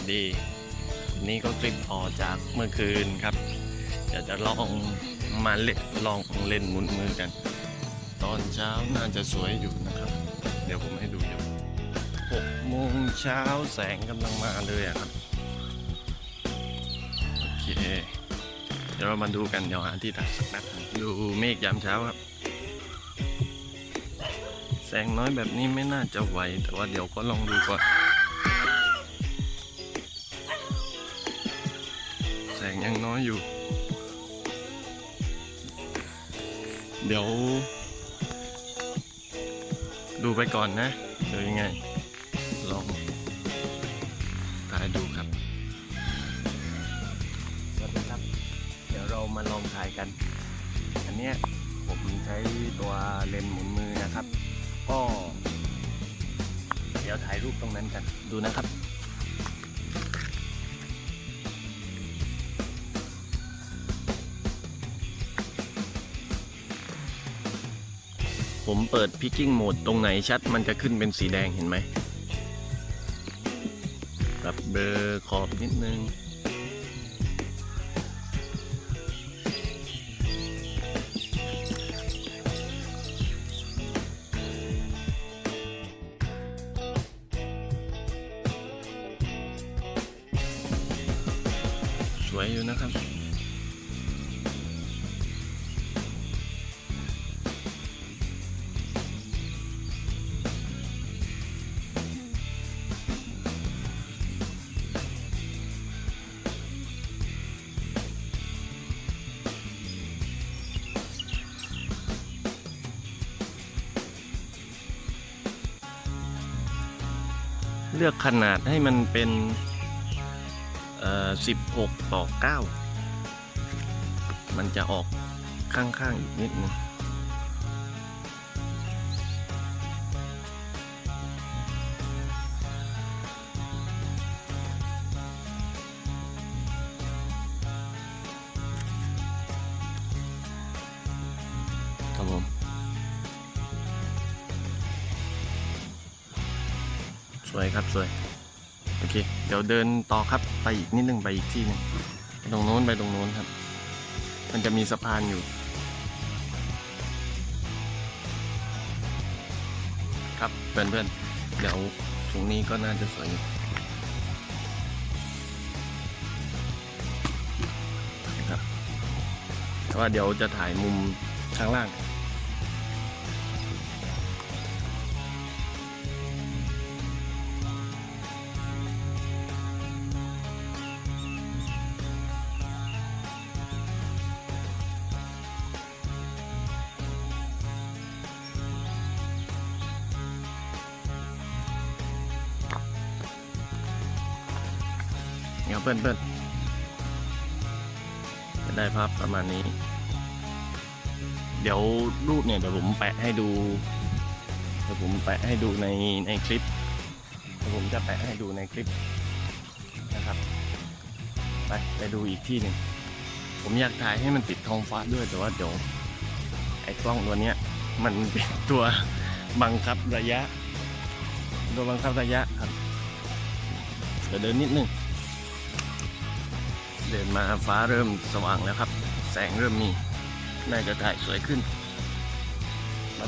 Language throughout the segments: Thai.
วัสดี นี่ก็คลิปต่อจากเมื่อคืนครับเดี๋ยวจะลองมาเล่นลองเล่นหมุนมือกัน ตอนเช้าน่าจะสวยอยู่นะครับ เดี๋ยวผมให้ดูอยู่หกโมงเช้าแสงกำลังมาเลยครับ โอเค เดี๋ยวเรามาดูกันเดี๋ยวหาที่ถ่ายสักนึ่งดูเมฆยามเช้าครับแสงน้อยแบบนี้ไม่น่าจะไหว แต่ว่าเดี๋ยวก็ลองดูก่อน งยังน้อยอยู่ เดี๋ยว ดูไปก่อนนะ เดี๋ยวยังไง ลองถ่ายดูครับ สวัสดีครับ เดี๋ยวเรามาลองถ่ายกัน อันเนี้ยผมใช้ตัวเลนส์หมุนมือนะครับ ก็ เดี๋ยวถ่ายรูปตรงนั้นกัน ดูนะครับ ผมเปิดพิกกิ้งโหมดตรงไหนชัดมันจะขึ้นเป็นสีแดงเห็นไหมปรับเบอร์ขอบนิดนึง สวยอยู่นะครับ เลือกขนาดให้มันเป็นเอ่อ16ต่อ9มันจะออกข้างๆอีกนิดนึง วยครับสวย โอเค เดี๋ยวเดินต่อครับไปอีกนิดนึงไปอีกที่หนึงไปตรงโน้นไปตรงโน้นครับ มันจะมีสะพานอยู่ ครับเพื่อนเพื่อนๆเดี๋ยวตรงนี้ก็น่าจะสวยนะครับแต่ว่าเดี๋ยวจะถ่ายมุมข้างล่าง เพื่อนเพื่อนจะได้ภาพประมาณนี้ เดี๋ยวรูปเนี่ยเดี๋ยวผมแปะให้ดูเดี๋ยวผมแปะให้ดูในในคลิปเดี๋ยวผมจะแปะให้ดูในคลิปนะครับ ไปไปดูอีกที่หนึ่งผมอยากถ่ายให้มันติดท้องฟ้าด้วยแต่ว่าเดี๋ยวไอ้กล้องตัวเนี้ยมันเป็นตัวบังคับระยะ ตัวบังคับระยะครับเดี๋ยวเดินนิดนึง เดินมาฟ้าเริ่มสว่างแล้วครับ แสงเริ่มมี น่าจะถ่ายสวยขึ้น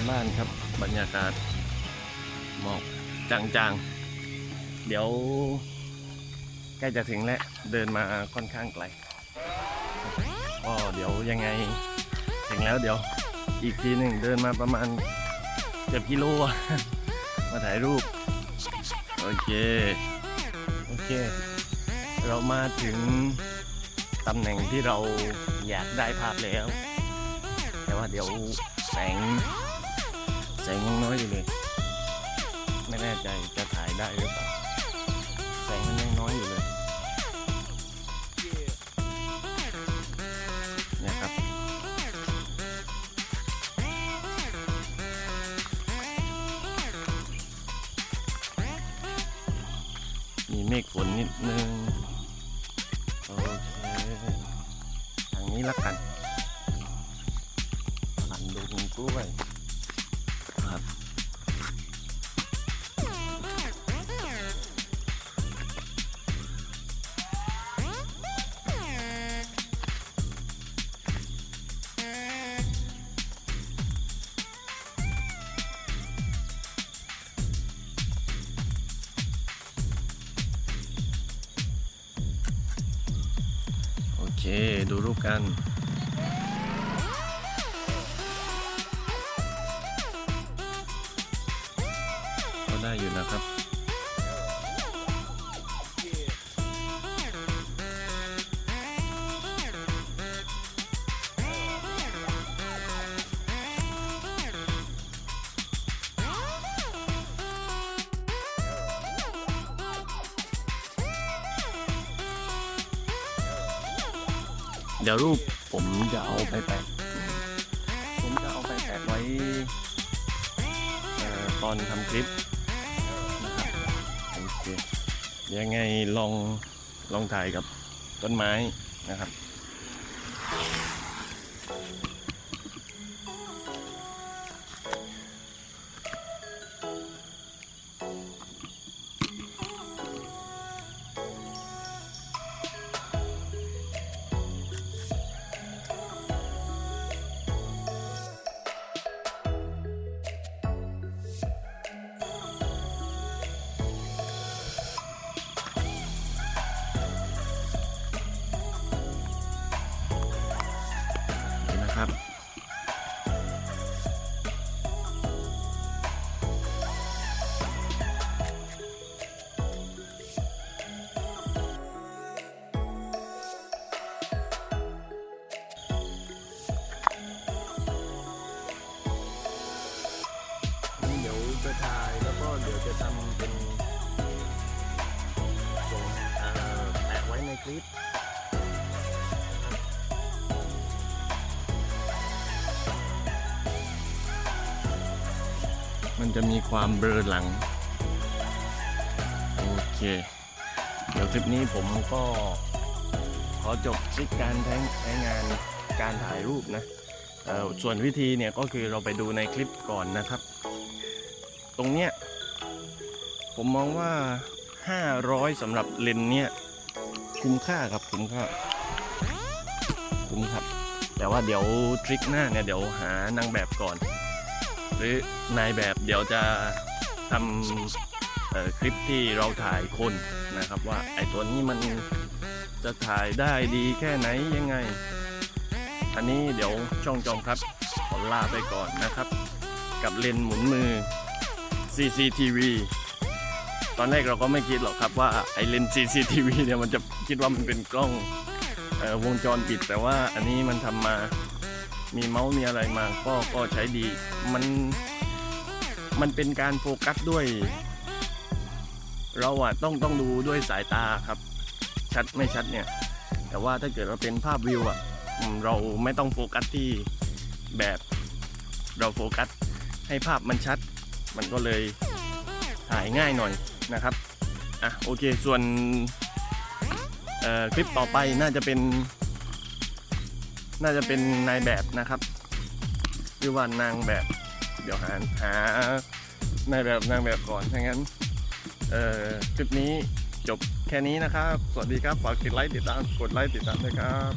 บ้านๆครับ บรรยากาศหมอกจางๆ เดี๋ยวใกล้จะถึงแล้ว เดินมาค่อนข้างไกลก็เดี๋ยวยังไงถึงแล้วเดี๋ยวอีกทีหนึ่งเดินมาประมาณเกือบกิโลมาถ่ายรูป โอเค โอเค เรามาถึง ตำแหน่งที่เราอยากได้ภาพแล้ว แต่ว่าเดี๋ยวแสง แสงยังน้อยอยู่เลย ไม่แน่ใจจะถ่ายได้หรือเปล่า แสงมันยังน้อยอยู่เลยเนี่ยครับมีเมฆฝนนิดนึง นี้ละกันหันดูกล้วยครับ เค ดูรูปกัน ก็ได้อยู่นะครับ เดี๋ยวรูปผมจะเอาไปแปะผมจะเอาไปแปะไว้ตอนทำคลิปโอเคยังไงลองลองถ่ายกับต้นไม้นะครับ นี่นะครับนี่เดี๋ยวจะถ่ายแล้วก็เดี๋ยวจะทำเป็นส่งเอ่อแปะไว้ในคลิป มันจะมีความเบลอหลัง โอเค เดี๋ยวทริปนี้ผมก็ขอจบทริปการใช้งานการถ่ายรูปนะส่วนวิธีเนี่ยก็คือเราไปดูในคลิปก่อนนะครับ ตรงเนี้ยผมมองว่า 500สำหรับเลนเนี่ยคุ้มค่าครับคุ้มค่าคุ้มครับ แต่ว่าเดี๋ยวทริคหน้าเนี่ยเดี๋ยวหานางแบบก่อน หรือนายแบบเดี๋ยวจะทำคลิปที่เราถ่ายคนนะครับ ว่าไอ้ตัวนี้มันจะถ่ายได้ดีแค่ไหนยังไง อันนี้เดี๋ยวช่องจอมครับขอลาไปก่อนนะครับ กับเลนส์หมุนมือ CCTV ตอนแรกเราก็ไม่คิดหรอกครับว่าไอ้เลนส์ CCTV เนี่ยมันจะคิดว่ามันเป็นกล้องออวงจรปิด แต่ว่าอันนี้มันทำมา มีเมาส์มีอะไรมาก็ก็ใช้ดี มันมันเป็นการโฟกัสด้วย เราอะต้องต้องดูด้วยสายตาครับ ชัดไม่ชัดเนี่ย แต่ว่าถ้าเกิดว่าเป็นภาพวิวอะเราไม่ต้องโฟกัสที่แบบเราโฟกัสให้ภาพมันชัด มันก็เลยถ่ายง่ายหน่อยนะครับอะโอเคส่วนคลิปต่อไปน่าจะเป็น น่าจะเป็นนายแบบนะครับ หรือว่านางแบบ เดี๋ยวหาหานายแบบนางแบบก่อนถ้างั้นเอ่อคลิปนี้จบแค่นี้นะครับ สวัสดีครับ ฝากกดไลค์ติดตาม กดไลค์ติดตามด้วยครับ